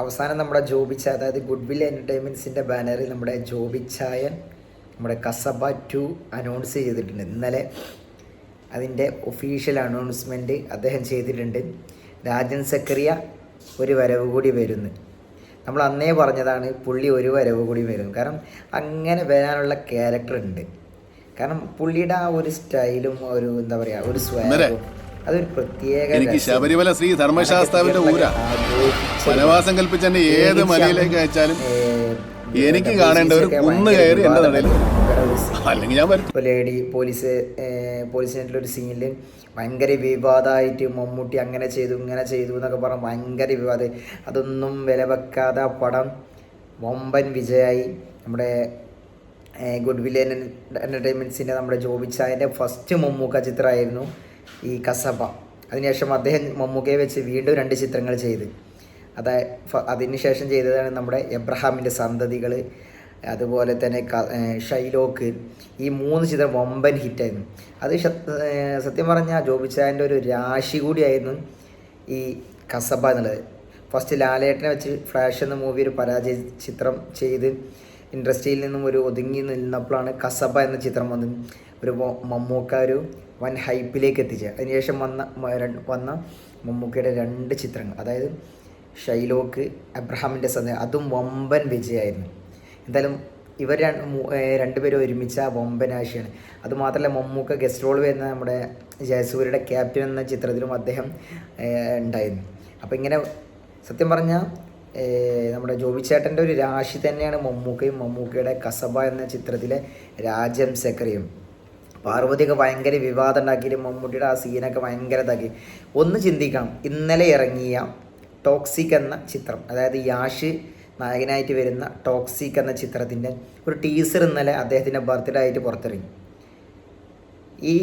അവസാനം നമ്മുടെ ജോബിച്ച അതായത് ഗുഡ് വിൽ എന്റർടൈൻമെന്റ്സിന്റെ ബാനറിൽ നമ്മുടെ ജോബിച്ചായൻ നമ്മുടെ കസബ ടു അനൗൺസ് ചെയ്തിട്ടുണ്ട്. ഇന്നലെ അതിന്റെ ഒഫീഷ്യൽ അനൗൺസ്മെന്റ് അദ്ദേഹം ചെയ്തിട്ടുണ്ട്. രാജൻ സക്കറിയ ഒരു വരവ് കൂടി വരുന്നു. നമ്മൾ അന്നേ പറഞ്ഞതാണ് പുള്ളി ഒരു വരവ് കൂടി വരും. കാരണം അങ്ങനെ വരാനുള്ള ക്യാരക്ടർ ഉണ്ട്. കാരണം പുള്ളിയുടെ ആ ഒരു സ്റ്റൈലും ഒരു എന്താ പറയുക ഒരു സ്വാഗും അതൊരു പ്രത്യേക എനിക്ക് ശബരിമല ശ്രീ ധർമ്മശാസ്താവിന്റെ ഊര. വനവാസം കൽപ്പിച്ച് എന്നെ ഏത് മലയിലേക്ക് അയച്ചാലും എനിക്ക് കാണേണ്ട ഒരു കുന്ന് കയറി എന്റെ നടയിൽ. അല്ലെങ്കിൽ ഞാൻ വരും ലേഡി പോലീസ് പോലീസിനായിട്ടുള്ള ഒരു സീനിൽ ഭയങ്കര വിവാദമായിട്ട് മമ്മൂട്ടി അങ്ങനെ ചെയ്തു ഇങ്ങനെ ചെയ്തു എന്നൊക്കെ പറഞ്ഞ് ഭയങ്കര വിവാദം. അതൊന്നും വില വെക്കാതെ പടം വമ്പൻ വിജയായി. നമ്മുടെ ഗുഡ് വില്ലൻ എന്റർടൈൻമെന്റ്സിന്റെ നമ്മുടെ ജോബിച്ചായന്റെ ഫസ്റ്റ് മമ്മൂക്ക ചിത്രമായിരുന്നു. ഈ കസബ. അതിനുശേഷം അദ്ദേഹം മമ്മൂക്കയെ വെച്ച് വീണ്ടും രണ്ട് ചിത്രങ്ങൾ ചെയ്ത്. അതായത് അതിനുശേഷം ചെയ്തതാണ് നമ്മുടെ എബ്രഹാമിന്റെ സന്തതികൾ അതുപോലെ തന്നെ ഷൈലോക്ക്. ഈ മൂന്ന് ചിത്രം വമ്പൻ ഹിറ്റായിരുന്നു. അത് സത്യം പറഞ്ഞാൽ ജോബിച്ചായന്റെ ഒരു രാശി കൂടിയായിരുന്നു ഈ കസബ എന്നുള്ളത്. ഫസ്റ്റ് ലാലേട്ടനെ വെച്ച് ഫ്ലാഷ് എന്ന മൂവി ഒരു പരാജയ ചിത്രം ചെയ്ത് ഇൻഡസ്ട്രിയിൽ നിന്നും ഒരു ഒതുങ്ങി നിന്നപ്പോഴാണ് കസബ എന്ന ചിത്രം വന്നത് ഒരു മമ്മൂക്ക ഒരു വൻ ഹൈപ്പിലേക്ക് എത്തിച്ചത്. അതിനുശേഷം വന്ന വന്ന മമ്മൂക്കയുടെ രണ്ട് ചിത്രങ്ങൾ. അതായത് ഷൈലോക്ക് അബ്രഹാമിന്റെ സന്ദേശം അതും വമ്പൻ വിജയമായിരുന്നു എന്തായാലും ഇവർ രണ്ടുപേരും ഒരുമിച്ച വമ്പൻ ആശയാണ്. അതുമാത്രമല്ല മമ്മൂക്ക ഗസ്റ്റ് റോൾ വരുന്ന നമ്മുടെ ജയസൂര്യയുടെ ക്യാപ്റ്റൻ എന്ന ചിത്രത്തിലും അദ്ദേഹം ഉണ്ടായിരുന്നു. അപ്പോൾ ഇങ്ങനെ സത്യം പറഞ്ഞാൽ നമ്മുടെ ജോബിച്ചേട്ടന്റെ ഒരു രാശി തന്നെയാണ് മമ്മൂക്കയും മമ്മൂക്കയുടെ കസബ എന്ന ചിത്രത്തിലെ രാജം സെക്രയും പാർവതിയൊക്കെ ഭയങ്കര വിവാദം ഉണ്ടാക്കിയിട്ട് മമ്മൂട്ടിയുടെ ആ സീനൊക്കെ ഭയങ്കര ഇതാക്കി. ഒന്ന് ചിന്തിക്കണം ഇന്നലെ ഇറങ്ങിയ ടോക്സിക് എന്ന ചിത്രം അതായത് യാഷ് നായകനായിട്ട് വരുന്ന ടോക്സിക് എന്ന ചിത്രത്തിന്റെ ഒരു ടീസർ ഇന്നലെ അദ്ദേഹത്തിന്റെ ബർത്ത്ഡേ ആയിട്ട് പുറത്തിറങ്ങി. ഈ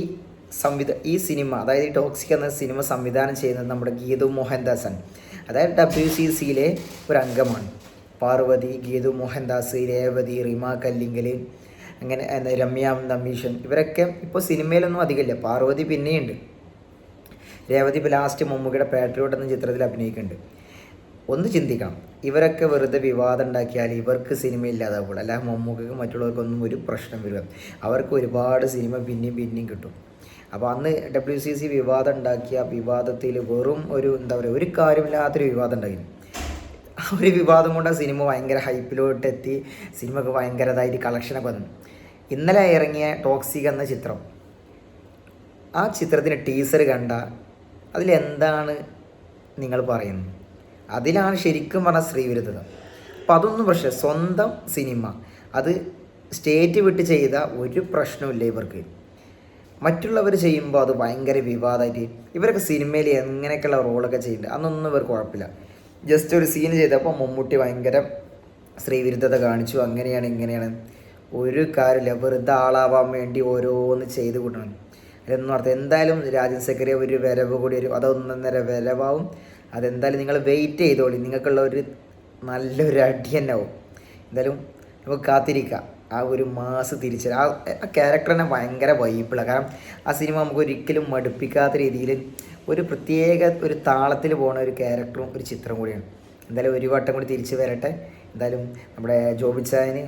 സംവിധ ഈ സിനിമ അതായത് ഈ ടോക്സിക് എന്ന സിനിമ സംവിധാനം ചെയ്യുന്നത് നമ്മുടെ ഗീതു മോഹൻദാസാണ് അതായത് ഡബ്ല്യു സി സിയിലെ ഒരു അംഗമാണ് പാർവതി ഗീതു മോഹൻദാസ് രേവതി റിമ കല്ലിങ്കൽ അങ്ങനെ രമ്യ നമീഷൻ ഇവരൊക്കെ ഇപ്പോൾ സിനിമയിലൊന്നും അധികമില്ല. പാർവതി പിന്നെയുണ്ട്. രേവതി ഇപ്പോൾ ലാസ്റ്റ് മമ്മൂക്കിയുടെ പാട്രിയോട്ട് എന്ന ചിത്രത്തിൽ അഭിനയിക്കുന്നുണ്ട്. ഒന്ന് ചിന്തിക്കണം. ഇവരൊക്കെ വെറുതെ വിവാദം ഉണ്ടാക്കിയാൽ ഇവർക്ക് സിനിമ ഇല്ലാതാവുള്ളൂ. അല്ലാതെ മമ്മൂക്കും മറ്റുള്ളവർക്കൊന്നും ഒരു പ്രശ്നം വരിക അവർക്ക് ഒരുപാട് സിനിമ പിന്നെയും പിന്നെയും കിട്ടും. അപ്പോൾ അന്ന് ഡബ്ല്യു സി സി വിവാദം ഉണ്ടാക്കിയ വിവാദത്തിൽ വെറും ഒരു എന്താ പറയുക ഒരു കാര്യമില്ലാത്തൊരു വിവാദം ഉണ്ടായിരുന്നു ആ ഒരു വിവാദം കൊണ്ട് സിനിമ ഭയങ്കര ഹൈപ്പിലോട്ട് എത്തി. സിനിമക്ക് ഭയങ്കര ഇതായിട്ട് കളക്ഷനൊക്കെ വന്നു. ഇന്നലെ ഇറങ്ങിയ ടോക്സിക് എന്ന ചിത്രം. ആ ചിത്രത്തിന് ടീസർ കണ്ട അതിലെന്താണ് നിങ്ങൾ പറയുന്നത്? അതിലാണ് ശരിക്കും പറഞ്ഞ ശ്രീവിരുദ്ധത. അപ്പം അതൊന്നും പക്ഷേ സ്വന്തം സിനിമ. അത് സ്റ്റേറ്റ് വിട്ട് ചെയ്ത ഒരു പ്രശ്നമില്ല ഇവർക്ക്. മറ്റുള്ളവർ ചെയ്യുമ്പോൾ അത് ഭയങ്കര വിവാദമായിട്ട് ഇവരൊക്കെ സിനിമയിൽ എങ്ങനെയൊക്കെയുള്ള റോളൊക്കെ ചെയ്യുന്നുണ്ട് അന്നൊന്നും ഇവർ കുഴപ്പമില്ല. ജസ്റ്റ് ഒരു സീൻ ചെയ്തപ്പോൾ മമ്മൂട്ടി ഭയങ്കര സ്ത്രീവിരുദ്ധത കാണിച്ചു അങ്ങനെയാണ് ഇങ്ങനെയാണ്. ഒരു കാര്യമില്ല വെറുതെ ആളാവാൻ വേണ്ടി ഓരോന്ന് ചെയ്ത് കൂട്ടണം. അതെന്ന് അർത്ഥം എന്തായാലും രാജൻ സെക്രട്ടറി ഒരു വരവ് കൂടി ഒരു അതൊന്നര വരവാവും. അതെന്തായാലും നിങ്ങൾ വെയിറ്റ് ചെയ്തോളി നിങ്ങൾക്കുള്ള ഒരു നല്ലൊരു അടി തന്നെ ആവും. എന്തായാലും നമുക്ക് കാത്തിരിക്കാം. ആ ഒരു മാസ് തിരിച്ചു ആ തന്നെ ഭയങ്കര വൈബിളാണ് കാരണം ആ സിനിമ നമുക്ക് ഒരിക്കലും മടുപ്പിക്കാത്ത രീതിയിൽ ഒരു പ്രത്യേക ഒരു താളത്തിൽ പോകുന്ന ഒരു ക്യാരക്ടറും ഒരു ചിത്രം കൂടിയാണ്. എന്തായാലും ഒരു വട്ടം കൂടി തിരിച്ചു വരട്ടെ. എന്തായാലും നമ്മുടെ ജോബിച്ചായന്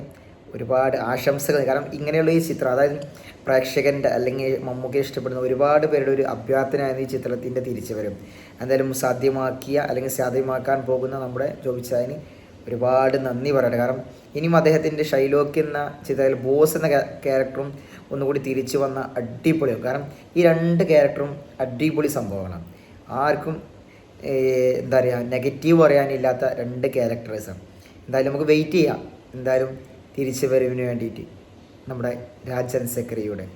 ഒരുപാട് ആശംസകൾ. കാരണം ഇങ്ങനെയുള്ള ഈ ചിത്രം അതായത് പ്രേക്ഷകന്റെ അല്ലെങ്കിൽ മമ്മൂക്കെ ഇഷ്ടപ്പെടുന്ന ഒരുപാട് പേരുടെ ഒരു അഭ്യർത്ഥനയായിരുന്നു ഈ ചിത്രത്തിന്റെ തിരിച്ചു വരും എന്തായാലും സാധ്യമാക്കിയ അല്ലെങ്കിൽ സാധ്യമാക്കാൻ പോകുന്ന നമ്മുടെ ജോബിച്ചായന് ഒരുപാട് നന്ദി പറയട്ടെ കാരണം ഇനിയും അദ്ദേഹത്തിന്റെ ഷൈലോക്ക് എന്ന ചിത്രത്തിൽ ബോസ് എന്ന ക്യാ- ക്യാരക്ടറും ഒന്നുകൂടി തിരിച്ചു വന്ന അടിപൊളിയാവും. കാരണം ഈ രണ്ട് ക്യാരക്ടറും അടിപൊളി സംഭവങ്ങളാണ്. ആർക്കും എന്താ പറയുക നെഗറ്റീവ് പറയാനില്ലാത്ത രണ്ട് ക്യാരക്ടേഴ്സാണ് എന്തായാലും നമുക്ക് വെയിറ്റ് ചെയ്യാം. എന്തായാലും തിരിച്ചു വരവിന് വേണ്ടിയിട്ട് നമ്മുടെ രാജൻ സെക്രട്ടറിയുടെ